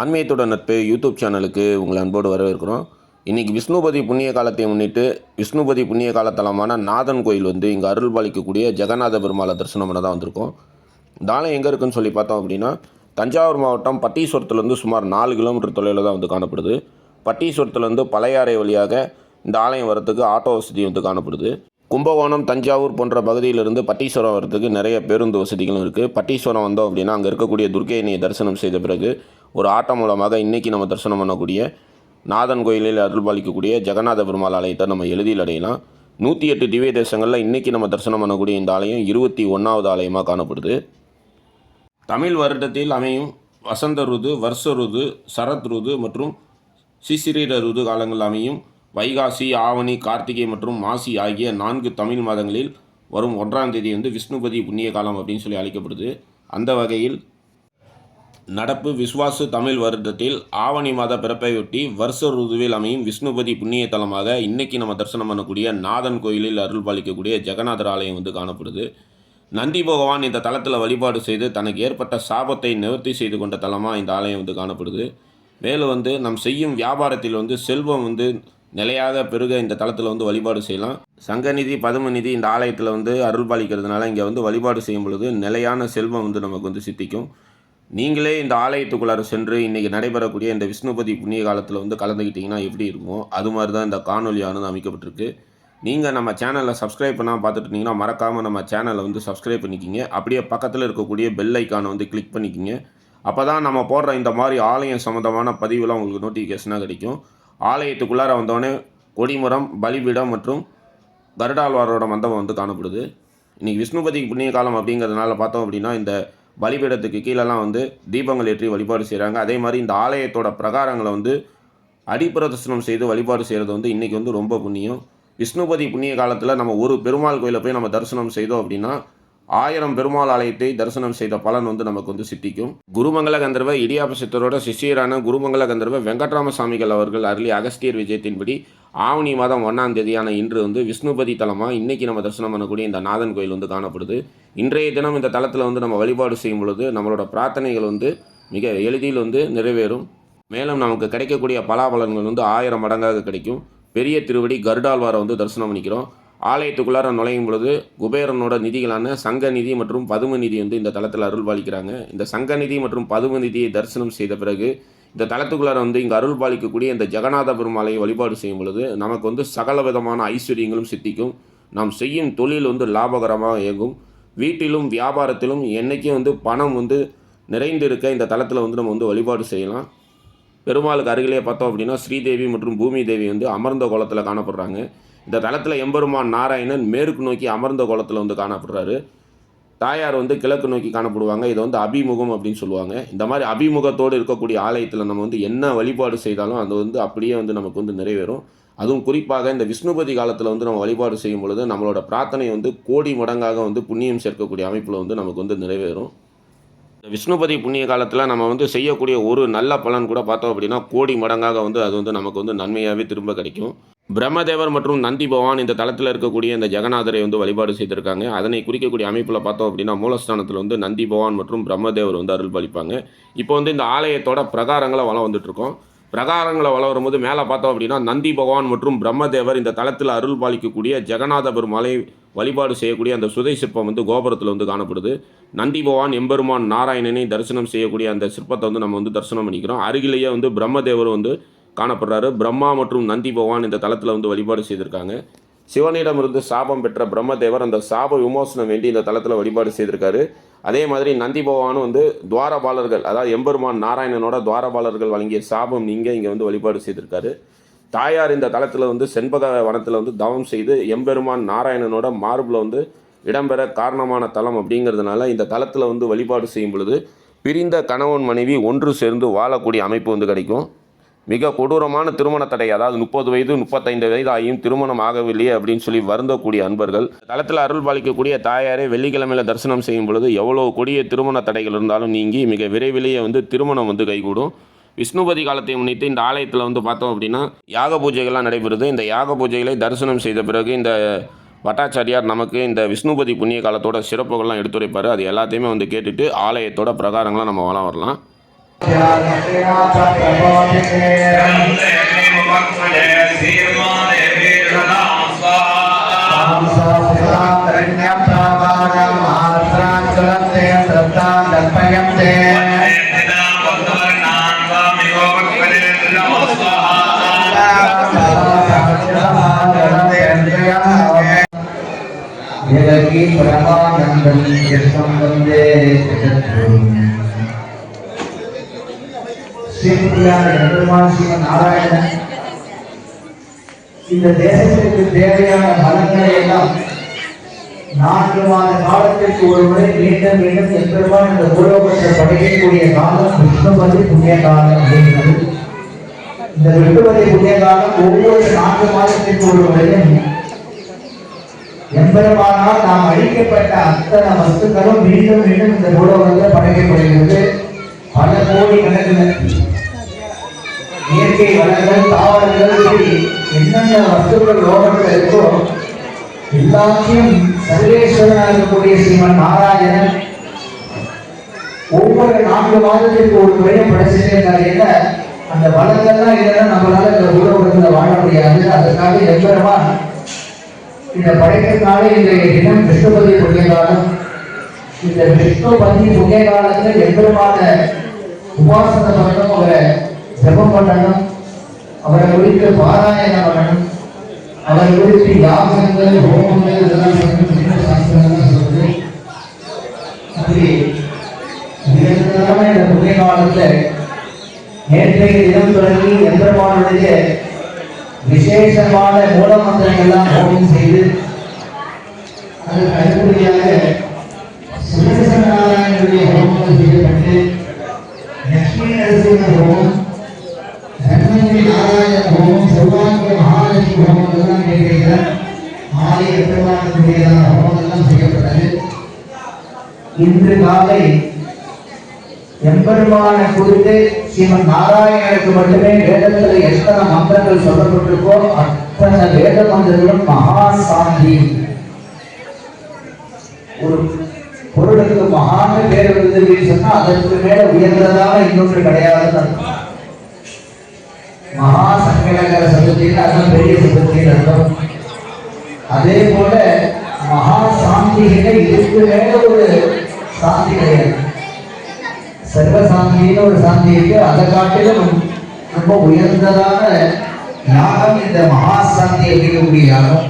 ஆன்மீகத்தோட நட்பு யூடியூப் சேனலுக்கு உங்களை அன்போடு வரவேற்கிறோம். இன்றைக்கி விஷ்ணுபதி புண்ணிய காலத்தை முன்னிட்டு விஷ்ணுபதி புண்ணிய காலத்தலமான நாதன் கோயில் வந்து இங்கே அருள் பாலிக்கக்கூடிய ஜெகநாத பெருமாளை தரிசனம் பண்ண தான் வந்திருக்கோம். இந்த எங்கே இருக்குன்னு சொல்லி பார்த்தோம் அப்படின்னா தஞ்சாவூர் மாவட்டம் பட்டீஸ்வரத்துலேருந்து சுமார் நாலு கிலோமீட்டர் தொலைவில் தான் வந்து காணப்படுது. பட்டீஸ்வரத்துலேருந்து பழையாறை வழியாக இந்த ஆலயம் வரத்துக்கு ஆட்டோ வசதி வந்து காணப்படுது. கும்பகோணம் தஞ்சாவூர் போன்ற பகுதியிலிருந்து பட்டீஸ்வரம் வரத்துக்கு நிறைய பேருந்து வசதிகளும் இருக்குது பட்டீஸ்வரம் வந்தோம் அப்படின்னா அங்கே இருக்கக்கூடிய துர்க்கையணியை தரிசனம் செய்த பிறகு ஒரு ஆட்டம் மூலமாக இன்றைக்கி நம்ம தரிசனம் பண்ணக்கூடிய நாதன் கோயிலில் அருள்பாலிக்கக்கூடிய ஜெகநாத பெருமாள் ஆலயத்தை நம்ம எளிதில் அடையலாம். நூற்றி எட்டு திவ்ய தேசங்களில் இன்றைக்கி நம்ம தரிசனம் பண்ணக்கூடிய இந்த ஆலயம் இருபத்தி ஒன்றாவது ஆலயமாக காணப்படுது. தமிழ் வருடத்தில் அமையும் வசந்த ருது வருஷ ருது சரத் ருது மற்றும் சிசிரீர ருது காலங்கள் அமையும். வைகாசி ஆவணி கார்த்திகை மற்றும் மாசி ஆகிய நான்கு தமிழ் மாதங்களில் வரும் ஒன்றாம் தேதி வந்து விஷ்ணுபதி புண்ணிய காலம் அப்படின்னு சொல்லி அழைக்கப்படுது. அந்த வகையில் நடப்பு விஸ்வாசு தமிழ் வருடத்தில் ஆவணி மாத பிறப்பையொட்டி வருஷ ருதுவில் அமையும் விஷ்ணுபதி புண்ணிய தலமாக இன்றைக்கி நம்ம தரிசனம் பண்ணக்கூடிய நாதன் கோயிலில் அருள் பாலிக்கக்கூடிய ஜெகநாதர் ஆலயம் வந்து காணப்படுது. நந்தி பகவான் இந்த தலத்தில் வழிபாடு செய்து தனக்கு ஏற்பட்ட சாபத்தை நிவர்த்தி செய்து கொண்ட தலமாக இந்த ஆலயம் வந்து காணப்படுது. மேலும் வந்து நம் செய்யும் வியாபாரத்தில் வந்து செல்வம் வந்து நிலையாக பெருக இந்த தளத்தில் வந்து வழிபாடு செய்யலாம். சங்கநிதி பதுமநிதி இந்த ஆலயத்தில் வந்து அருள் பாலிக்கிறதுனால இங்கே வந்து வழிபாடு செய்யும் பொழுது நிலையான செல்வம் வந்து நமக்கு வந்து சித்திக்கும். நீங்களே இந்த ஆலயத்துக்குள்ளார சென்று இன்றைக்கி நடைபெறக்கூடிய இந்த விஷ்ணுபதி புண்ணிய காலத்தில் வந்து கலந்துக்கிட்டிங்கன்னா எப்படி இருக்கும் அது மாதிரி தான் இந்த காணொலியானது அமைக்கப்பட்டிருக்கு. நீங்கள் நம்ம சேனலை சப்ஸ்கிரைப் பண்ணால் பார்த்துட்டு இருந்தீங்கன்னா மறக்காமல் நம்ம சேனலை வந்து சப்ஸ்கிரைப் பண்ணிக்கிங்க. அப்படியே பக்கத்தில் இருக்கக்கூடிய பெல் ஐக்கானை வந்து கிளிக் பண்ணிக்கிங்க. அப்போ தான் நம்ம போடுற இந்த மாதிரி ஆலயம் சம்மந்தமான பதிவுலாம் உங்களுக்கு நோட்டிஃபிகேஷனாக கிடைக்கும். ஆலயத்துக்குள்ளார வந்தோடனே கொடிமரம் பலிபீடம் மற்றும் கருடாழ்வாரோட மண்டபம் வந்து காணப்படுது. இன்றைக்கி விஷ்ணுபதி புண்ணிய காலம் அப்படிங்கிறதுனால பார்த்தோம் அப்படின்னா இந்த பலிபீடத்துக்கு கீழெல்லாம் வந்து தீபங்கள் ஏற்றி வழிபாடு செய்கிறாங்க அதே மாதிரி இந்த ஆலயத்தோட பிரகாரங்களை வந்து அடிப்பிரதர்சனம் செய்து வழிபாடு செய்கிறது வந்து இன்றைக்கி வந்து ரொம்ப புண்ணியம். விஷ்ணுபதி புண்ணிய காலத்தில் நம்ம ஒரு பெருமாள் கோயிலை போய் நம்ம தரிசனம் செய்தோம் அப்படின்னா ஆயிரம் பெருமாள் ஆலயத்தை தரிசனம் செய்த பலன் வந்து நமக்கு வந்து சித்திக்கும். குருமங்கல கந்தர்வ இடியாப சித்தரோட சிஷியரான குருமங்கல கந்தர்வ வெங்கட்ராம சாமிகள் அவர்கள் அருளி அகஸ்தியர் விஜயத்தின்படி ஆவணி மாதம் ஒன்றாம் தேதியான இன்று வந்து விஷ்ணுபதி தலமாக இன்றைக்கி நம்ம தரிசனம் பண்ணக்கூடிய இந்த நாதன் கோயில் வந்து காணப்படுது. இன்றைய தினம் இந்த தலத்தில் வந்து நம்ம வழிபாடு செய்யும் பொழுது நம்மளோட பிரார்த்தனைகள் வந்து மிக எளிதில் வந்து நிறைவேறும். மேலும் நமக்கு கிடைக்கக்கூடிய பலாபலன்கள் வந்து ஆயிரம் மடங்காக கிடைக்கும். பெரிய திருவடி கருடாழ்வாரை வந்து தரிசனம் பண்ணிக்கிறோம். ஆலயத்துக்குள்ளார நுழையும் பொழுது குபேரனோட நிதிகளான சங்க நிதி மற்றும் பதும நிதி வந்து இந்த தளத்தில் அருள்பாலிக்கிறாங்க. இந்த சங்க நிதி மற்றும் பதும நிதியை தரிசனம் செய்த பிறகு இந்த தளத்துக்குள்ளார வந்து இங்கே அருள் பாலிக்கக்கூடிய இந்த ஜெகநாத பெருமாளை வழிபாடு செய்யும் பொழுது நமக்கு வந்து சகல விதமான ஐஸ்வர்யங்களும் சித்திக்கும். நாம் செய்யும் தொழில் வந்து லாபகரமாக இயங்கும். வீட்டிலும் வியாபாரத்திலும் என்றைக்கும் வந்து பணம் வந்து நிறைந்திருக்க இந்த தளத்தில் வந்து நம்ம வந்து வழிபாடு செய்யலாம். பெருமாளுக்கு அருகிலே பார்த்தோம் அப்படின்னா ஸ்ரீதேவி மற்றும் பூமி தேவி வந்து அமர்ந்த கோலத்தில் காணப்படுறாங்க. இந்த தளத்தில் எம்பெருமான் நாராயணன் மேற்கு நோக்கி அமர்ந்த கோலத்தில் வந்து காணப்படுறாரு. தாயார் வந்து கிழக்கு நோக்கி காணப்படுவாங்க. இதை வந்து அபிமுகம் அப்படின்னு சொல்லுவாங்க. இந்த மாதிரி அபிமுகத்தோடு இருக்கக்கூடிய ஆலயத்தில் நம்ம வந்து என்ன வழிபாடு செய்தாலும் அது வந்து அப்படியே வந்து நமக்கு வந்து நிறைவேறும். அதுவும் குறிப்பாக இந்த விஷ்ணுபதி காலத்தில் வந்து நம்ம வழிபாடு செய்யும் பொழுது நம்மளோட பிரார்த்தனை வந்து கோடி மடங்காக வந்து புண்ணியம் சேர்க்கக்கூடிய அமைப்பில் வந்து நமக்கு வந்து நிறைவேறும். இந்த விஷ்ணுபதி புண்ணிய காலத்தில் நம்ம வந்து செய்யக்கூடிய ஒரு நல்ல பலன் கூட பார்த்தோம் அப்படின்னா கோடி மடங்காக வந்து அது வந்து நமக்கு வந்து நன்மையாகவே திரும்ப கிடைக்கும். பிரம்மதேவர் மற்றும் நந்தி பவான் இந்த தளத்தில் இருக்கக்கூடிய இந்த ஜெகநாதரை வந்து வழிபாடு செய்திருக்காங்க. அதனை குறிக்கக்கூடிய அமைப்பில் பார்த்தோம் அப்படின்னா மூலஸ்தானத்தில் வந்து நந்தி பவான் மற்றும் பிரம்மதேவர் வந்து அருள் பாலிப்பாங்க இப்போ வந்து இந்த ஆலயத்தோட பிரகாரங்களை வளம் வந்துட்டுருக்கோம். பிரகாரங்களை வள வரும்போது மேலே பார்த்தோம் அப்படின்னா நந்தி பகவான் மற்றும் பிரம்மதேவர் இந்த தளத்தில் அருள் பாலிக்கக்கூடிய ஜெகநாத பெருமாளை வழிபாடு செய்யக்கூடிய அந்த சுதை சிற்பம் வந்து கோபுரத்தில் வந்து காணப்படுது. நந்தி பகவான் எம்பெருமான் நாராயணனை தரிசனம் செய்யக்கூடிய அந்த சிற்பத்தை வந்து நம்ம வந்து தரிசனம் பண்ணிக்கிறோம். அருகிலேயே வந்து பிரம்மதேவர் வந்து காணப்படுறாரு. பிரம்மா மற்றும் நந்தி பகவான் இந்த தளத்தில் வந்து வழிபாடு செய்திருக்காங்க. சிவனிடமிருந்து சாபம் பெற்ற பிரம்மதேவர் அந்த சாப விமோசனம் வேண்டி இந்த தளத்தில் வழிபாடு செய்திருக்காரு. அதே மாதிரி நந்தி பகவானும் வந்து துவாரபாலர்கள் அதாவது எம்பெருமான் நாராயணனோட துவாரபாலர்கள் வழங்கிய சாபம் நீங்கள் இங்கே வந்து வழிபாடு செய்திருக்காரு. தாயார் இந்த தளத்தில் வந்து செண்பக வனத்தில் வந்து தவம் செய்து எம்பெருமான் நாராயணனோட மார்பில் வந்து இடம்பெற காரணமான தலம் அப்படிங்கிறதுனால இந்த தளத்தில் வந்து வழிபாடு செய்யும் பொழுது பிரிந்த கணவன் மனைவி ஒன்று சேர்ந்து வாழக்கூடிய அமைப்பு வந்து கிடைக்கும். மிக கொடூரமான திருமண தடை அதாவது முப்பது வயது முப்பத்தைந்து வயது ஆகியும் திருமணம் ஆகவில்லையே அப்படின்னு சொல்லி வருந்தக்கூடிய அன்பர்கள். தளத்தில் அருள் பாலிக்கக்கூடிய தாயாரை வெள்ளிக்கிழமையில் தரிசனம் செய்யும் பொழுது எவ்வளோ கொடிய திருமண தடைகள் இருந்தாலும் நீங்கி மிக விரைவிலேயே வந்து திருமணம் வந்து கைகூடும். விஷ்ணுபதி காலத்தை முன்னிட்டு இந்த ஆலயத்தில் வந்து பார்த்தோம் அப்படின்னா யாக பூஜைகள்லாம் நடைபெறுது. இந்த யாக பூஜைகளை தரிசனம் செய்த பிறகு இந்த பட்டாச்சாரியார் நமக்கு இந்த விஷ்ணுபதி புண்ணிய காலத்தோட சிறப்புகள்லாம் எடுத்துரைப்பார். அது எல்லாத்தையுமே வந்து கேட்டுட்டு ஆலயத்தோட பிரகாரங்களாக நம்ம வளம் வரலாம். यदि परमानन्दं यस्सम्बन्धे जगद्गुरुम् ஜெகத்குரும் ஸ்ரீமுடியான பெருமான் சிவன் நாராயணன். இந்த தேசத்திற்கு தேவையான பலன்களை எல்லாம் நான்கு மாத காலத்திற்கு ஒருமுறை மீண்டும் மீண்டும் எம்பெருமான் இந்த பூலோகத்தை படைக்கக்கூடிய காலம் விஷ்ணுபதி புண்ணிய காலம் அப்படிங்கிறது இந்த விஷ்ணுபதி புண்ணிய காலம் ஒவ்வொரு நான்கு மாதத்திற்கு ஒரு முறையும் எம்பெருமானால் நாம் அழிக்கப்பட்ட அத்தனை வஸ்துக்களும் மீண்டும் மீண்டும் இந்த பூலோகத்தில் படைக்கப்படுகிறது. பல கோடி கணக்கில் இயற்கை வளங்கள் தாவரங்கள் இப்படி என்னென்ன வஸ்துக்கள் லோகத்தில் இருக்கோ எல்லாத்தையும் சர்வேஸ்வரனாக இருக்கக்கூடிய ஸ்ரீமன் நாராயணன் ஒவ்வொரு நான்கு மாதத்திற்கு ஒரு முறையும் படைச்சிட்டே இருக்காரு. என்ன? அந்த வளங்கள்லாம் இல்லைன்னா நம்மளால இந்த உலகத்தில் வாழ முடியாது. அதற்காக எம்பெருமான் இந்த படைக்கிறதுனால இன்றைய தினம் விஷ்ணுபதி புண்ணியகாலம். இந்த விஷ்ணுபதி புண்ணிய எவ்வளவான உபாசன பண்ண பண்ணணும் அவரை ஜபம் பண்ணணும் அவரை குறித்து பாராயணம் பண்ணணும் அவரை குறித்து யாசங்கள் ஹோமங்கள் இதெல்லாம் பண்ணணும் விஷ்ணு சாஸ்திரங்கள் சொல்லுது. அப்படி இந்த புண்ணிய காலத்துல நேற்றைய தினம் தொடங்கி எம்பெருமானுடைய விசேஷமான மூலமந்திரங்கள்லாம் ஹோமம் செய்து அதற்கு அடுத்தபடியாக சுரேசநாராயணனுடைய ஹோமங்கள் செய்யப்பட்டு லட்சுமி நரசிம்ம ஹோமம் காலை எம்பெருமான குறித்து ஸ்ரீமன் நாராயணனுக்கு மட்டுமே வேதத்தில் எத்தனை மந்திரங்கள் சொல்லப்பட்டிருக்கோ அத்தனை வேத மந்திரங்களும் மகா சாந்தி ஒரு பொருளுக்கு மகான பேர் வருது அப்படின்னு சொன்னா அதற்கு மேல உயர்ந்ததாக இன்னொன்று கிடையாது. மகா சங்கடகர சதுர்த்தின்னு அதான் பெரிய சதுர்த்தின்னு அர்த்தம். அதே போல மகா சாந்திகிட்ட இதுக்கு மேல ஒரு சாந்தி கிடையாது சர்வ சாந்தின்னு ஒரு சாந்தி இருக்கு. அதை காட்டிலும் ரொம்ப உயர்ந்ததான யாகம் இந்த மகா சாந்தி அப்படிங்கக்கூடிய யாகம்.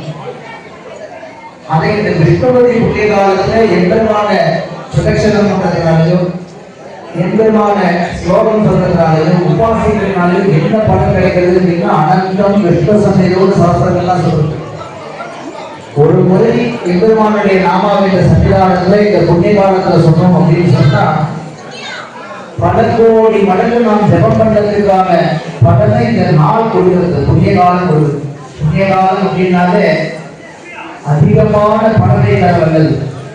அதை இந்த விஷ்ணுபதி புண்ணிய காலத்துல எந்தமான சுதட்சணம் பண்றதுனாலையும் எந்தமான ஸ்லோகம் சொல்றதுனாலையும் உபாசிக்கிறதுனாலையும் என்ன பலன் கிடைக்கிறது? அப்படின்னா அனந்தம் விஷ்ணு சந்தையோடு சாஸ்திரங்கள்லாம் சொல்றது ஒரு முறை எம்பெருமானுடைய நாமாவின் சன்னிதானத்துல இந்த புண்ணியகாலத்துல சொன்னோம் அப்படின்னு சொன்னா பல கோடி மடங்கு நாம் ஜெபம் பண்ணதுக்கான பலனை இந்த நாள் கொடுக்கிறது புண்ணிய காலம் கொடுக்குது புண்ணிய காலம் அப்படின்னாலே அதிகமான பலனை தரவர்கள்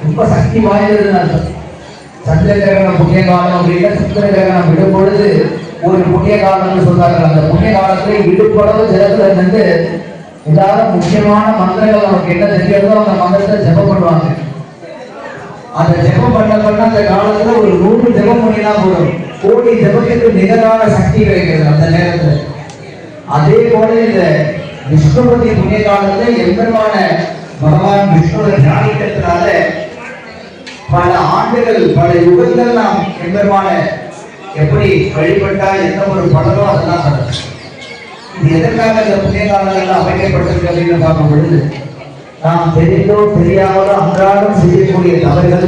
ரொம்ப சக்தி வாய்ந்ததுன்னு அர்த்தம் சந்திர கிரகணம் புண்ணிய காலம் அப்படின்னா சுக்கிர கிரகணம் விடும் பொழுது ஒரு புண்ணிய காலம்னு சொல்றாங்க. அந்த புண்ணிய காலத்துல இடுப்பளவு ஜலத்துல இருந்து ஏதாவது முக்கியமான மந்திரங்கள் நமக்கு என்ன தெரியாதோ அந்த மந்திரத்தை ஜெபம் பண்ணுவாங்க. அந்த ஜெபம் பண்ண பண்ண அந்த காலத்துல ஒரு நூறு ஜெபம் பண்ணினா போதும். கோடி ஜெபத்துக்கு நிகரான சக்தி கிடைக்கிறது அந்த நேரத்துல. அதே போல இந்த விஷ்ணுபதி புண்ணிய காலத்துல எம்பெருமான பகவான் விஷ்ணுவை தியானிக்கிறதுனால பல ஆண்டுகள் பல யுகங்கள் நாம் எம்பெருமான எப்படி வழிபட்டா எந்த ஒரு பலனோ அதெல்லாம் நடக்கும் எதற்காக இந்த புண்ணிய காலங்கள் அமைக்கப்பட்டிருக்கு அப்படின்னு பார்க்கும் பொழுது நாம் தெரிந்தோ தெரியாமலோ அன்றாடம் செய்யக்கூடிய தவறுகள்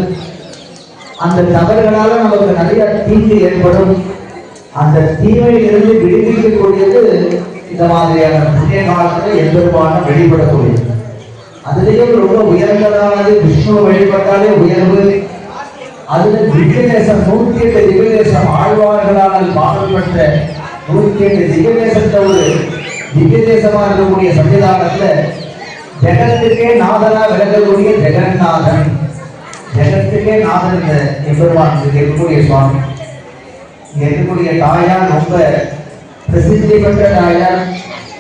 அந்த தவறுகளால நமக்கு நிறைய தீங்கு ஏற்படும். அந்த தீமையிலிருந்து விடுவிக்கக்கூடியது இந்த மாதிரியான புண்ணிய காலத்துல எம்பெருமான வெளிப்படக்கூடியது அதுலேயும் ரொம்ப உயர்ந்ததானது விஷ்ணு வழிபட்டாலே உயர்வு. அதுல திவ்யதேசம் நூத்தி எட்டு திவ்யதேசம் ஆழ்வார்களால் பாடல்பட்ட நூத்தி எட்டு திவ்யதேசத்தை ஒரு திவ்யதேசமா இருக்கக்கூடிய சன்னிதானத்துல ஜெகத்துக்கே நாதனா விளங்கக்கூடிய ஜெகநாதன். ஜெகத்துக்கே நாதன் இந்த எம்பெருமான் இருக்கக்கூடிய சுவாமி. இருக்கக்கூடிய தாயார் ரொம்ப பிரசித்தி பெற்ற தாயார்.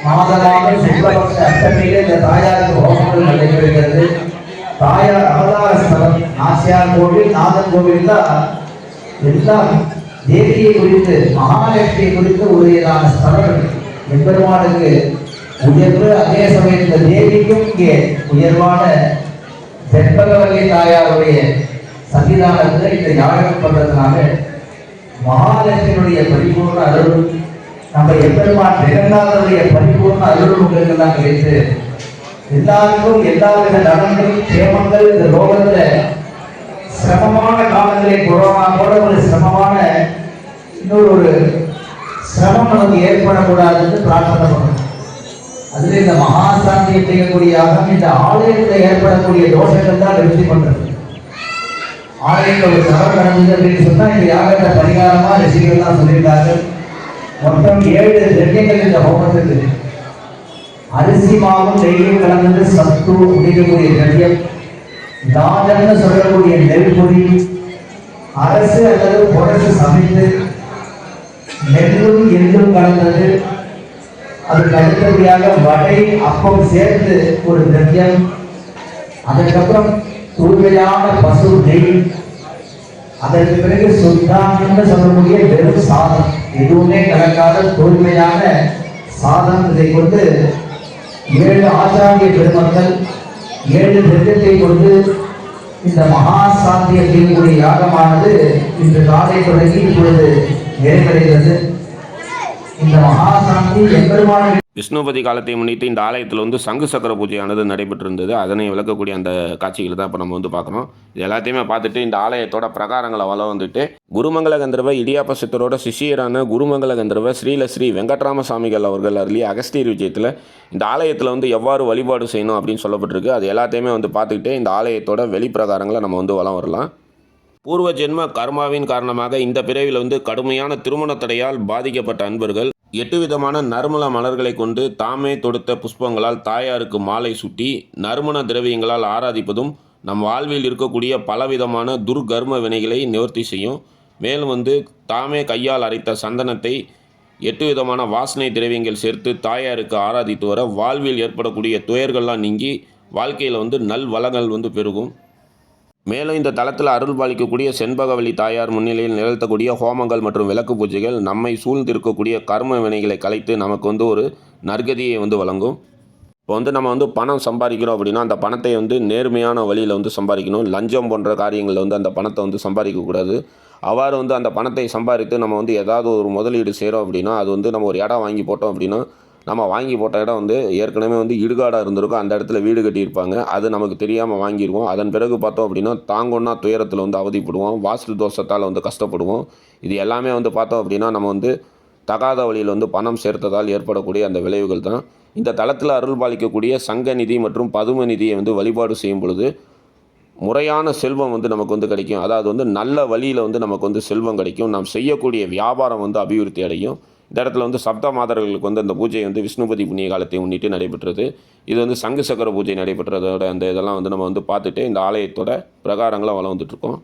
மாதமாக சுக்லபக்ஷ அஷ்டமியிலே இந்த தாயாருக்கு ஹோமங்கள் நடைபெறுகிறது. தாயார் அவதார ஸ்தலம். நாச்சியார் கோவில் நாதன் கோவில் தான் எல்லாம் தேவியை குறித்து மகாலட்சுமியை குறித்து உரியதான ஸ்தலம் எம்பெருமானுக்கு உயர்வு அதே சமயத்தில் தேவிக்கும் இங்கே உயர்வான செண்பகவல்லி தாயாருடைய சன்னிதானத்தில் இந்த யாகம் பண்றதுனால மகாலட்சுமியுடைய பரிபூர்ண அருள் நம்ம எப்பெருமான் ஜெகநாதனுடைய பரிபூர்ண அருள் உங்களுக்கு தான் கிடைத்து எல்லாருக்கும் எல்லா வித நலன்கள் சேமங்கள் இந்த லோகத்துல சிரமமான காலங்களே கொரோனா போல ஒரு சிரமமான இன்னொரு ஒரு சிரமம் நமக்கு ஏற்படக்கூடாதுன்னு பிரார்த்தனை பண்ணணும் அதுல இந்த மகாசாந்தியை செய்யக்கூடிய யாகம் இந்த ஆலயத்தில் ஏற்படக்கூடிய தோஷங்கள் தான் நிவர்த்தி பண்றது ஆலயத்தில் ஒரு தவறு நடந்தது அப்படின்னு சொன்னா இந்த யாகத்தை பரிகாரமா ரிஷிகள் தான் சொல்லியிருக்கார்கள் மொத்தம் ஏழு திரவியங்கள் இந்த ஹோமத்துக்கு. அரிசி மாவும் நெய்யும் கலந்து சத்து முடிக்கக்கூடிய திரவியம். தாஜன்னு சொல்லக்கூடிய நெல்பொடி அரசு அல்லது புரசு சமைத்து நெல்லும் எள்ளும் கலந்தது. அதுக்கு அடுத்தபடியாக வடை அப்பம் சேர்த்து ஒரு திரவியம். அதுக்கப்புறம் தூய்மையான பசு நெய். அதற்கு பிறகு சுத்தான்னு சொல்லக்கூடிய வெறும் சாதம். எதுவுமே கலக்காத தூய்மையான சாதம் இதை கொண்டு ஏழு ஆச்சாரிய பெருமக்கள் ஏழு திருத்தத்தை கொண்டு இந்த மகா சாந்திய செய்யக்கூடிய யாகமானது இன்று காலை தொடங்கி இப்பொழுது நிறைவடைகிறது. இந்த மகா சாந்தி எம்பெருமான விஷ்ணுபதி காலத்தை முன்னிட்டு இந்த ஆலயத்தில் வந்து சங்கு சக்கர பூஜையானது நடைபெற்றிருந்தது. அதனை விளக்கக்கூடிய அந்த காட்சிகளை தான் இப்போ நம்ம வந்து பார்க்குறோம் இது எல்லாத்தையுமே பார்த்துட்டு இந்த ஆலயத்தோட பிரகாரங்களை வளம் வந்துட்டு குருமங்கல கந்தர்வ இடியாப்ப சித்தரோட சிஷியரான குருமங்கல கந்தர்வ ஸ்ரீல ஸ்ரீ வெங்கட்ராம சாமிகள் அவர்கள் அருளிய அகஸ்தீர் விஜயத்தில் இந்த ஆலயத்தில் வந்து எவ்வாறு வழிபாடு செய்யணும் அப்படின்னு சொல்லப்பட்டிருக்கு. அது எல்லாத்தையுமே வந்து பார்த்துக்கிட்டே இந்த ஆலயத்தோட வெளிப்பிரகாரங்களை நம்ம வந்து வளம் வரலாம். பூர்வ ஜென்ம கர்மாவின் காரணமாக இந்த பிறவியில் வந்து கடுமையான திருமண தடையால் பாதிக்கப்பட்ட அன்பர்கள் எட்டு விதமான நறுமண மலர்களை கொண்டு தாமே தொடுத்த புஷ்பங்களால் தாயாருக்கு மாலை சுட்டி நறுமண திரவியங்களால் ஆராதிப்பதும் நம் வாழ்வில் இருக்கக்கூடிய பலவிதமான துர்கர்ம வினைகளை நிவர்த்தி செய்யும். மேலும் வந்து தாமே கையால் அரைத்த சந்தனத்தை எட்டு விதமான வாசனை திரவியங்கள் சேர்த்து தாயாருக்கு ஆராதித்து வர வாழ்வில் ஏற்படக்கூடிய துயர்கள்லாம் நீங்கி வாழ்க்கையில் வந்து நல் வளங்கள் வந்து பெருகும். மேலும் இந்த தளத்தில் அருள் பாலிக்கக்கூடிய செண்பகவல்லி தாயார் முன்னிலையில் நிகழ்த்தக்கூடிய ஹோமங்கள் மற்றும் விளக்கு பூஜைகள் நம்மை சூழ்ந்திருக்கக்கூடிய கர்ம வினைகளை கலைத்து நமக்கு வந்து ஒரு நற்கதியை வந்து வழங்கும். இப்போ வந்து நம்ம வந்து பணம் சம்பாதிக்கிறோம் அப்படின்னா அந்த பணத்தை வந்து நேர்மையான வழியில் வந்து சம்பாதிக்கணும். லஞ்சம் போன்ற காரியங்களில் வந்து அந்த பணத்தை வந்து சம்பாதிக்கக்கூடாது அவ்வாறு வந்து அந்த பணத்தை சம்பாதித்து நம்ம வந்து ஏதாவது ஒரு முதலீடு செய்கிறோம் அப்படின்னா அது வந்து நம்ம ஒரு இடம் வாங்கி போட்டோம் அப்படின்னா நம்ம வாங்கி போட்ட இடம் வந்து ஏற்கனவே வந்து இடுகாடாக இருந்திருக்கும். அந்த இடத்துல வீடு கட்டியிருப்பாங்க. அது நமக்கு தெரியாமல் வாங்கிடுவோம் அதன் பிறகு பார்த்தோம் அப்படின்னா தாங்கொன்னா துயரத்தில் வந்து அவதிப்படுவோம். வாஸ்து தோஷத்தால் வந்து கஷ்டப்படுவோம். இது எல்லாமே வந்து பார்த்தோம் அப்படின்னா நம்ம வந்து தகாத வழியில் வந்து பணம் சேர்த்ததால் ஏற்படக்கூடிய அந்த விளைவுகள் தான். இந்த தளத்தில் அருள் பாலிக்கக்கூடிய சங்க நிதி மற்றும் பதும நிதியை வந்து வழிபாடு செய்யும் பொழுது முறையான செல்வம் வந்து நமக்கு வந்து கிடைக்கும். அதாவது வந்து நல்ல வழியில் வந்து நமக்கு வந்து செல்வம் கிடைக்கும். நாம் செய்யக்கூடிய வியாபாரம் வந்து அபிவிருத்தி அடையும். இந்த இடத்துல வந்து சப்த மாதர்களுக்கு வந்து அந்த பூஜை வந்து விஷ்ணுபதி புண்ணிய காலத்தை முன்னிட்டு நடைபெற்றது. இது வந்து சங்கு சக்கர பூஜை நடைபெற்றதோட அந்த இதெல்லாம் வந்து நம்ம வந்து பார்த்துட்டு இந்த ஆலயத்தோட பிரகாரங்களை வளம் வந்துட்டுருக்கோம்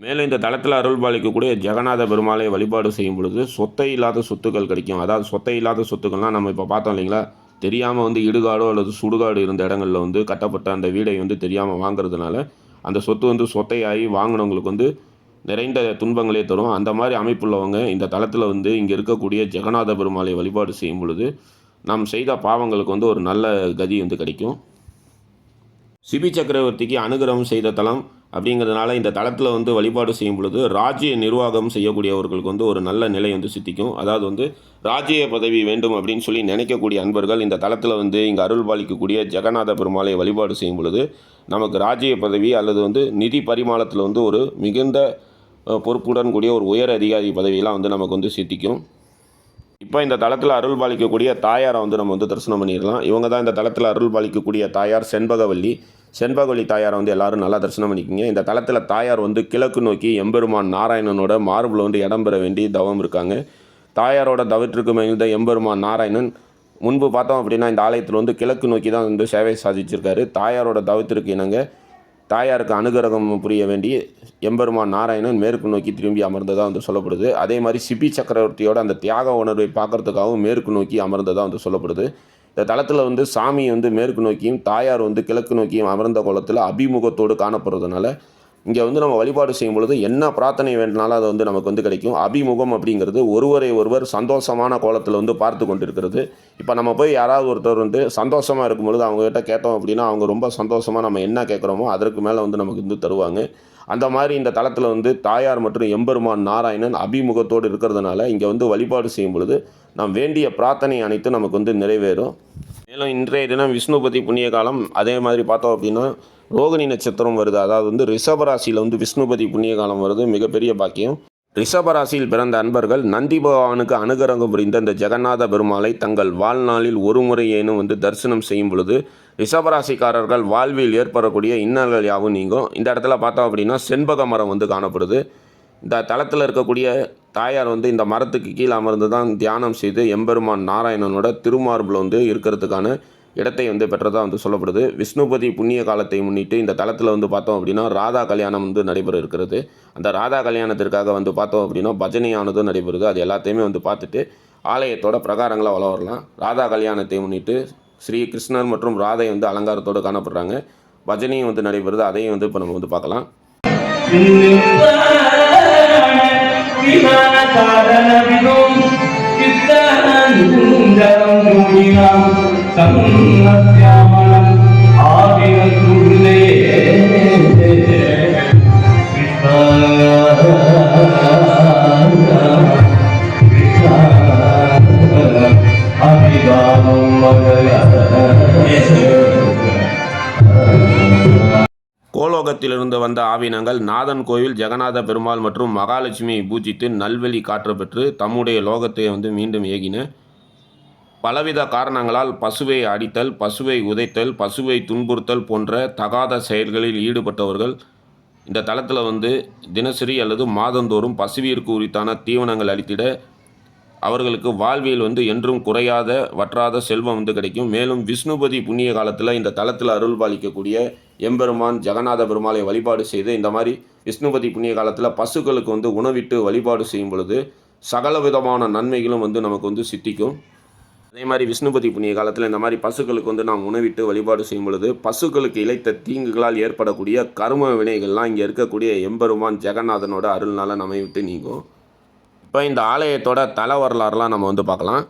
மேலும் இந்த தளத்தில் அருள் பாலிக்கக்கூடிய ஜெகநாத பெருமாளை வழிபாடு செய்யும் பொழுது சொத்தை இல்லாத சொத்துக்கள் கிடைக்கும். அதாவது சொத்தை இல்லாத சொத்துக்கள்லாம் நம்ம இப்போ பார்த்தோம் இல்லைங்களா? தெரியாமல் வந்து இடுகாடோ அல்லது சுடுகாடு இருந்த இடங்களில் வந்து கட்டப்பட்ட அந்த வீடை வந்து தெரியாமல் வாங்குறதுனால அந்த சொத்து வந்து சொத்தையாகி வாங்கினவங்களுக்கு வந்து நிறைந்த துன்பங்களே தரும். அந்த மாதிரி அமைப்புள்ளவங்க இந்த தளத்தில் வந்து இங்கே இருக்கக்கூடிய ஜெகநாத பெருமாளை வழிபாடு செய்யும் பொழுது நாம் செய்த பாவங்களுக்கு வந்து ஒரு நல்ல கதி வந்து கிடைக்கும். சிபி சக்கரவர்த்திக்கு அனுகிரகம் செய்த தலம் அப்படிங்கிறதுனால இந்த தளத்தில் வந்து வழிபாடு செய்யும் பொழுது ராஜ்ய நிர்வாகம் செய்யக்கூடியவர்களுக்கு வந்து ஒரு நல்ல நிலை வந்து சித்திக்கும். அதாவது வந்து ராஜ்ய பதவி வேண்டும் அப்படின்னு சொல்லி நினைக்கக்கூடிய அன்பர்கள் இந்த தளத்தில் வந்து இங்கே அருள் பாலிக்கக்கூடிய ஜெகநாத பெருமாளை வழிபாடு செய்யும் பொழுது நமக்கு ராஜ்ய பதவி அல்லது வந்து நிதி பரிமாணத்தில் வந்து ஒரு மிகுந்த பொறுப்புடன் கூடிய ஒரு உயர் அதிகாரி பதவியெல்லாம் வந்து நமக்கு வந்து சித்திக்கும். இப்போ இந்த தளத்தில் அருள் பாலிக்கக்கூடிய தாயாரை வந்து நம்ம வந்து தரிசனம் பண்ணிடலாம். இவங்க தான் இந்த தளத்தில் அருள் பாலிக்கக்கூடிய தாயார் செண்பகவல்லி. செண்பகவல்லி தாயாரை வந்து எல்லாரும் நல்லா தரிசனம் பண்ணிக்கோங்க. இந்த தளத்தில் தாயார் வந்து கிழக்கு நோக்கி எம்பெருமான் நாராயணனோட மார்பில் வந்து இடம் பெற வேண்டி தவம் இருக்காங்க. தாயாரோட தவற்றிற்கு மகிழ்ந்த எம்பெருமான் நாராயணன் முன்பு பார்த்தோம் அப்படின்னா இந்த ஆலயத்தில் வந்து கிழக்கு நோக்கி தான் வந்து சேவை சாதிச்சிருக்காரு. தாயாரோட தவத்திற்கு இணங்க தாயாருக்கு அனுகிரகம் புரிய வேண்டி எம்பெருமான் நாராயணன் மேற்கு நோக்கி திரும்பி அமர்ந்ததாக வந்து சொல்லப்படுது. அதே மாதிரி சிபி சக்கரவர்த்தியோட அந்த தியாக உணர்வை பார்க்கறதுக்காகவும் மேற்கு நோக்கி அமர்ந்ததாக வந்து சொல்லப்படுது. இந்த தளத்தில் வந்து சாமி வந்து மேற்கு நோக்கியும் தாயார் வந்து கிழக்கு நோக்கியும் அமர்ந்த கோலத்தில் அபிமுகத்தோடு காணப்படுறதுனால இங்கே வந்து நம்ம வழிபாடு செய்யும் பொழுது என்ன பிரார்த்தனை வேண்டினாலும் அது வந்து நமக்கு வந்து கிடைக்கும். அபிமுகம் அப்படிங்கிறது ஒருவரை ஒருவர் சந்தோஷமான கோலத்தில் வந்து பார்த்து கொண்டிருக்கிறது. இப்போ நம்ம போய் யாராவது ஒருத்தர் வந்து சந்தோஷமாக இருக்கும் பொழுது அவங்ககிட்ட கேட்டோம் அப்படின்னா அவங்க ரொம்ப சந்தோஷமாக நம்ம என்ன கேட்குறோமோ அதற்கு மேலே வந்து நமக்கு வந்து தருவாங்க. அந்த மாதிரி இந்த தளத்தில் வந்து தாயார் மற்றும் எம்பெருமான் நாராயணன் அபிமுகத்தோடு இருக்கிறதுனால இங்கே வந்து வழிபாடு செய்யும் பொழுது நாம் வேண்டிய பிரார்த்தனை அனைத்தும் நமக்கு வந்து நிறைவேறும். மேலும் இன்றைய தினம் விஷ்ணுபதி புண்ணிய காலம் அதே மாதிரி பார்த்தோம் அப்படின்னா ரோகிணி நட்சத்திரம் வருது. அதாவது வந்து ரிஷபராசியில் வந்து விஷ்ணுபதி புண்ணிய காலம் வருது. மிகப்பெரிய பாக்கியம். ரிஷபராசியில் பிறந்த அன்பர்கள் நந்தி பகவானுக்கு அனுகிரகம் புரிந்த இந்த ஜெகநாத பெருமாளை தங்கள் வாழ்நாளில் ஒரு முறையேனும் வந்து தரிசனம் செய்யும் பொழுது ரிஷபராசிக்காரர்கள் வாழ்வில் ஏற்படக்கூடிய இன்னல்கள் யாவும் நீங்கும். இந்த இடத்துல பார்த்தோம் அப்படின்னா செண்பக மரம் வந்து காணப்படுது. இந்த தளத்தில் இருக்கக்கூடிய தாயார் வந்து இந்த மரத்துக்கு கீழே அமர்ந்து தான் தியானம் செய்து எம்பெருமான் நாராயணனோட திருமார்பில் வந்து இருக்கிறதுக்கான இடத்தை வந்து பெற்றதாக வந்து சொல்லப்படுது. விஷ்ணுபதி புண்ணிய காலத்தை முன்னிட்டு இந்த தளத்தில் வந்து பார்த்தோம் அப்படின்னா ராதா கல்யாணம் வந்து நடைபெற இருக்கிறது. அந்த ராதா கல்யாணத்திற்காக வந்து பார்த்தோம் அப்படின்னா பஜனையானதும் நடைபெறுது. அது எல்லாத்தையுமே வந்து பார்த்துட்டு ஆலயத்தோட பிரகாரங்களை வள வரலாம். ராதா கல்யாணத்தை முன்னிட்டு ஸ்ரீ கிருஷ்ணர் மற்றும் ராதை வந்து அலங்காரத்தோடு காணப்படுறாங்க. பஜனையும் வந்து நடைபெறுது. அதையும் வந்து இப்போ நம்ம வந்து பார்க்கலாம். கோலோகத்திலிருந்து வந்த ஆவினங்கள் நாதன் கோவில் ஜெகநாத பெருமாள் மற்றும் மகாலட்சுமியை பூஜித்து நல்வழி காற்று பெற்று தம்முடைய லோகத்தை வந்து மீண்டும் ஏகின. பலவித காரணங்களால் பசுவை அடித்தல் பசுவை உதைத்தல் பசுவை துன்புறுத்தல் போன்ற தகாத செயல்களில் ஈடுபட்டவர்கள் இந்த தளத்தில் வந்து தினசரி அல்லது மாதந்தோறும் பசுவிற்கு உரித்தான தீவனங்கள் அளித்திட அவர்களுக்கு வாழ்வியல் வந்து என்றும் குறையாத வற்றாத செல்வம் வந்து கிடைக்கும். மேலும் விஷ்ணுபதி புண்ணிய காலத்தில் இந்த தளத்தில் அருள் பாலிக்கக்கூடிய எம்பெருமான் ஜெகநாத பெருமாளை வழிபாடு செய்து இந்த மாதிரி விஷ்ணுபதி புண்ணிய காலத்தில் பசுக்களுக்கு வந்து உணவிட்டு வழிபாடு செய்யும் பொழுது சகல விதமான நன்மைகளும் வந்து நமக்கு வந்து சித்திக்கும். அதே மாதிரி விஷ்ணுபதி புண்ணிய காலத்தில் இந்த மாதிரி பசுக்களுக்கு வந்து நாம் உணவிட்டு வழிபாடு செய்யும் பொழுது பசுக்களுக்கு இழைத்த தீங்குகளால் ஏற்படக்கூடிய கரும வினைகள்லாம் இங்கே இருக்கக்கூடிய எம்பெருமான் ஜெகநாதனோட அருள்னால நம்மை விட்டு நீங்கும். இப்போ இந்த ஆலயத்தோட தல வரலாறுலாம் நம்ம வந்து பார்க்கலாம்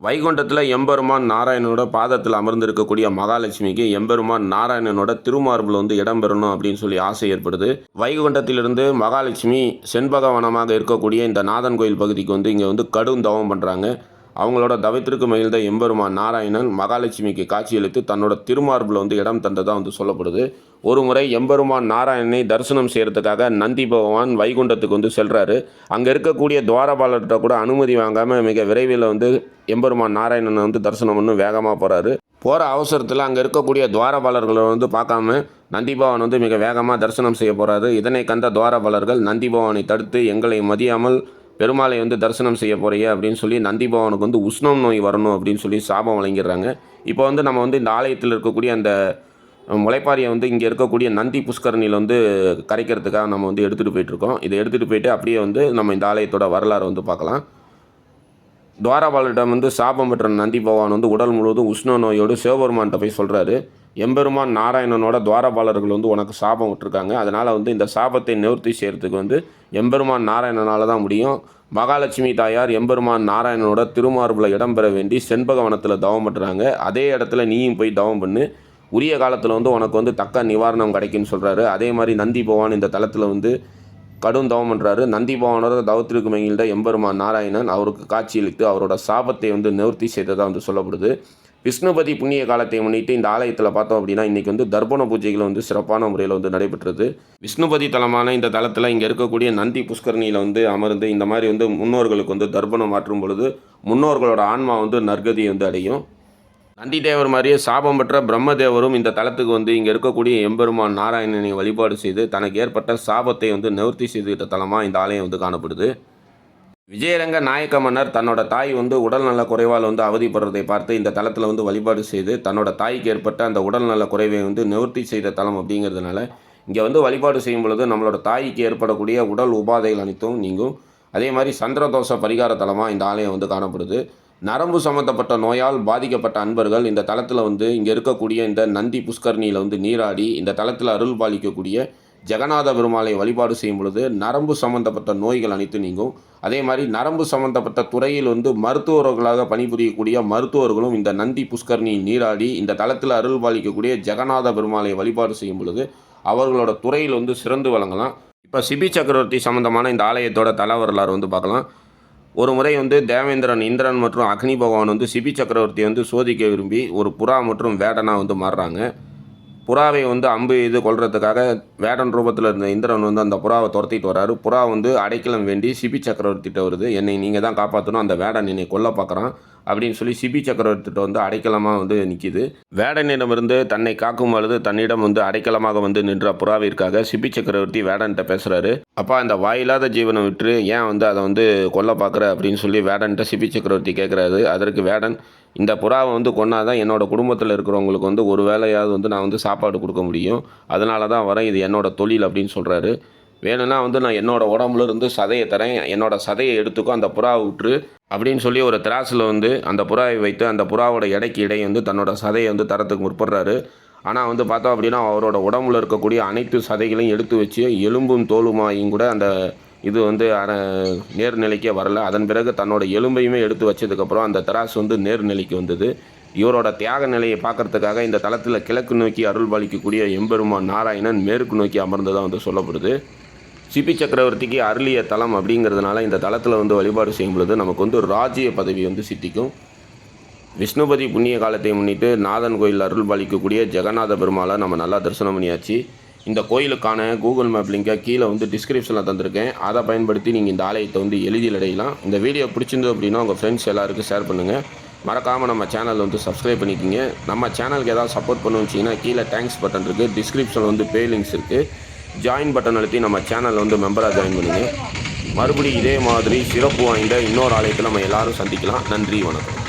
வைகுண்டத்தில் எம்பெருமான் நாராயணனோட பாதத்தில் அமர்ந்திருக்கக்கூடிய மகாலட்சுமிக்கு எம்பெருமான் நாராயணனோட திருமார்பில் வந்து இடம்பெறணும் அப்படின்னு சொல்லி ஆசை ஏற்படுது. வைகுண்டத்திலிருந்து மகாலட்சுமி செண்பகவனமாக இருக்கக்கூடிய இந்த நாதன் கோயில் பகுதிக்கு வந்து இங்கே வந்து கடும் தவம் பண்ணுறாங்க அவங்களோட தவத்திற்கு மகிழ்ந்த எம்பெருமான் நாராயணன் மகாலட்சுமிக்கு காட்சியளித்து தன்னோட திருமார்பில் வந்து இடம் தந்ததாக வந்து சொல்லப்படுது. ஒரு முறை எம்பெருமான் நாராயணனை தரிசனம் செய்கிறதுக்காக நந்தி பகவான் வைகுண்டத்துக்கு வந்து செல்கிறாரு அங்கே இருக்கக்கூடிய துவாரபாலர்கிட்ட கூட அனுமதி வாங்காமல் மிக விரைவில் வந்து எம்பெருமான் நாராயணனை வந்து தரிசனம் பண்ணி வேகமாக போகிறாரு போகிற அவசரத்தில் அங்கே இருக்கக்கூடிய துவாரபாலர்களை வந்து பார்க்காம நந்திபவன் வந்து மிக வேகமாக தரிசனம் செய்ய போகிறாரு இதனை கண்ட துவாரபாலர்கள் நந்திபவனை தடுத்து எங்களை மதியாமல் பெருமாளை வந்து தரிசனம் செய்ய போறீங்க அப்படின்னு சொல்லி நந்திபவனுக்கு வந்து உஷ்ணம் நோய் வரணும் அப்படின்னு சொல்லி சாபம் வழங்கிடுறாங்க. இப்போ வந்து நம்ம வந்து இந்த ஆலயத்தில் இருக்கக்கூடிய அந்த முளைப்பாரியை வந்து இங்கே இருக்கக்கூடிய நந்தி புஷ்கரணியில் வந்து கரைக்கிறதுக்காக நம்ம வந்து எடுத்துகிட்டு போயிட்டுருக்கோம் இதை எடுத்துகிட்டு போயிட்டு அப்படியே வந்து நம்ம இந்த ஆலயத்தோட வரலாறு வந்து பார்க்கலாம். துவாரபாலரிடம் வந்து சாபம் பெற்ற நந்தி பகவான் வந்து உடல் முழுவதும் உஷ்ண நோயோடு சிவபெருமான்கிட்ட போய் சொல்கிறாரு எம்பெருமான் நாராயணனோட துவாரபாலர்கள் வந்து உனக்கு சாபம் விட்டுருக்காங்க. அதனால் வந்து இந்த சாபத்தை நிவர்த்தி செய்கிறதுக்கு வந்து எம்பெருமான் நாராயணனால் தான் முடியும். மகாலட்சுமி தாயார் எம்பெருமான் நாராயணனோட திருமார்பில் இடம்பெற வேண்டி செண்பகவனத்தில் தவம் பண்ணுறாங்க அதே இடத்துல நீயும் போய் தவம் பண்ணு. உரிய காலத்தில் வந்து உனக்கு வந்து தக்க நிவாரணம் கிடைக்குன்னு சொல்கிறாரு அதே மாதிரி நந்தி பவான் இந்த தளத்தில் வந்து கடும் தவம் பண்ணுறாரு நந்தி பவானோட தவத்திற்கு மகிழ்ந்த எம்பெருமான் நாராயணன் அவருக்கு காட்சியளித்து அவரோட சாபத்தை வந்து நிவர்த்தி செய்ததாக வந்து சொல்லப்படுது. விஷ்ணுபதி புண்ணிய காலத்தை முன்னிட்டு இந்த ஆலயத்தில் பார்த்தோம் அப்படின்னா இன்றைக்கி வந்து தர்ப்பண பூஜைகள் வந்து சிறப்பான முறையில் வந்து நடைபெற்றது. விஷ்ணுபதி தலமான இந்த தளத்தில் இங்கே இருக்கக்கூடிய நந்தி புஷ்கரணியில் வந்து அமர்ந்து இந்த மாதிரி வந்து முன்னோர்களுக்கு வந்து தர்ப்பணம் மாற்றும் பொழுது முன்னோர்களோட ஆன்மா வந்து நற்கதியை வந்து அடையும். நந்தி தேவர் மாதிரியே சாபம் பெற்ற பிரம்மதேவரும் இந்த தலத்துக்கு வந்து இங்கே இருக்கக்கூடிய எம்பெருமான் நாராயணனை வழிபாடு செய்து தனக்கு ஏற்பட்ட சாபத்தை வந்து நிவர்த்தி செய்துகிட்ட தலமாக இந்த ஆலயம் வந்து காணப்படுது. விஜயரங்க நாயக்க மன்னர் தன்னோட தாய் வந்து உடல்நல குறைவால் வந்து அவதிப்படுறதை பார்த்து இந்த தளத்தில் வந்து வழிபாடு செய்து தன்னோட தாய்க்கு ஏற்பட்ட அந்த உடல்நல குறைவை வந்து நிவர்த்தி செய்த தலம் அப்படிங்கிறதுனால இங்கே வந்து வழிபாடு செய்யும் பொழுது நம்மளோட தாய்க்கு ஏற்படக்கூடிய உடல் உபாதைகள் அனைத்தும் நீங்கும். அதே மாதிரி சந்திரதோஷ பரிகார தலமாக இந்த ஆலயம் வந்து காணப்படுது. நரம்பு சம்மந்தப்பட்ட நோயால் பாதிக்கப்பட்ட அன்பர்கள் இந்த தளத்தில் வந்து இங்கே இருக்கக்கூடிய இந்த நந்தி புஷ்கரணியில் வந்து நீராடி இந்த தளத்தில் அருள் பாலிக்கக்கூடிய ஜெகநாத பெருமாளை வழிபாடு செய்யும் பொழுது நரம்பு சம்பந்தப்பட்ட நோய்கள் அனைத்து நீங்கும். அதே மாதிரி நரம்பு சம்பந்தப்பட்ட துறையில் வந்து மருத்துவர்களாக பணிபுரியக்கூடிய மருத்துவர்களும் இந்த நந்தி புஷ்கரணி நீராடி இந்த தளத்தில் அருள் பாலிக்கக்கூடிய ஜெகநாத பெருமாளை வழிபாடு செய்யும் பொழுது அவர்களோட துறையில் வந்து சிறந்து வழங்கலாம் இப்போ சிபி சக்கரவர்த்தி சம்பந்தமான இந்த ஆலயத்தோட தல வரலாறு வந்து பார்க்கலாம். ஒரு முறை வந்து தேவேந்திரன் இந்திரன் மற்றும் அக்னி பகவான் வந்து சிபி சக்கரவர்த்தி வந்து சோதிக்க விரும்பி ஒரு புறா மற்றும் வேடனாக வந்து மாறுறாங்க. புறாவை வந்து அம்பு இது கொள்றதுக்காக வேடன் ரூபத்தில் இருந்த இந்திரன் வந்து அந்த புறாவை துரத்திட்டு வராரு. புறா வந்து அடைக்கலம் வேண்டி சிபி சக்கரவர்த்திட்ட வருது. என்னை நீங்கள் தான் காப்பாற்றணும் அந்த வேடன் என்னை கொல்ல பார்க்குறான் அப்படின்னு சொல்லி சிபி சக்கரவர்த்திட்ட வந்து அடைக்கலமாக வந்து நிற்கிது வேடனிடமிருந்து தன்னை காக்கும் பொழுது தன்னிடம் வந்து அடைக்கலமாக வந்து நின்ற புறாவிற்காக சிபி சக்கரவர்த்தி வேடன்கிட்ட பேசுகிறாரு அப்பா இந்த வாயில்லாத ஜீவனை விட்டு ஏன் வந்து அதை வந்து கொல்ல பார்க்குற அப்படின்னு சொல்லி வேடன்கிட்ட சிபி சக்கரவர்த்தி கேட்குறாரு அதற்கு வேடன் இந்த புறாவை வந்து கொண்டாதான் என்னோடய குடும்பத்தில் இருக்கிறவங்களுக்கு வந்து ஒரு வேலையாவது வந்து நான் வந்து சாப்பாடு கொடுக்க முடியும். அதனால தான் வரேன் இது என்னோட தொழில் அப்படின்னு சொல்கிறாரு வேணும்னா வந்து நான் என்னோடய உடம்புலேருந்து சதையை தரேன் என்னோட சதையை எடுத்துக்கோ அந்த புறாவை விட்டுரு அப்படின்னு சொல்லி ஒரு திராசில் வந்து அந்த புறாவை வைத்து அந்த புறாவோட எடைக்கு இடையே வந்து தன்னோட சதையை வந்து தரத்துக்கு முற்படுறாரு. ஆனால் வந்து பார்த்தோம் அப்படின்னா அவரோட உடம்புல இருக்கக்கூடிய அனைத்து சதைகளையும் எடுத்து வச்சு எலும்பும் தோலுமாயும் கூட அந்த இது வந்து நேர்நிலைக்கே வரல. அதன் பிறகு தன்னோட எலும்பையுமே எடுத்து வச்சதுக்கப்புறம் அந்த தராசு வந்து நேர்நிலைக்கு வந்தது. இவரோட தியாக நிலையை பார்க்கறதுக்காக இந்த தளத்தில் கிழக்கு நோக்கி அருள் பாலிக்கக்கூடிய எம்பெருமான் நாராயணன் மேற்கு நோக்கி அமர்ந்ததாக வந்து சொல்லப்படுது. சிபி சக்கரவர்த்திக்கு அருளிய தலம் அப்படிங்கிறதுனால இந்த தலத்தில் வந்து வழிபாடு செய்யும் பொழுது நமக்கு வந்து ஒரு ராஜ்ய பதவி வந்து சித்திக்கும். விஷ்ணுபதி புண்ணிய காலத்தை முன்னிட்டு நாதன் கோயில் அருள் பாலிக்கக்கூடிய ஜெகநாத பெருமாளை நம்ம நல்லா தரிசனம் பண்ணியாச்சு. இந்த கோயிலுக்கான கூகுள் மேப் லிங்கை கீழே வந்து டிஸ்கிரிப்ஷனில் தந்திருக்கேன். அதை பயன்படுத்தி நீங்கள் இந்த ஆலயத்தை வந்து எளிதில் அடையலாம். இந்த வீடியோ பிடிச்சிருந்தது அப்படின்னா உங்கள் ஃப்ரெண்ட்ஸ் எல்லாருக்கும் ஷேர் பண்ணுங்கள் மறக்காமல் நம்ம சேனல் வந்து சப்ஸ்கிரைப் பண்ணிக்கிங்க. நம்ம சேனலுக்கு ஏதாவது சப்போர்ட் பண்ணுவச்சிங்கன்னா கீழே தேங்க்ஸ் பட்டன் இருக்குது டிஸ்கிரிப்ஷனில் வந்து பே லிங்க்ஸ் இருக்குது ஜாயின் பட்டன் அழுத்தி நம்ம சேனல் வந்து மெம்பராக ஜாயின் பண்ணுங்கள் மறுபடியும் இதே மாதிரி சிறப்பு வாய்ந்த இன்னொரு ஆலயத்தில் நம்ம எல்லோரும் சந்திக்கலாம். நன்றி வணக்கம்.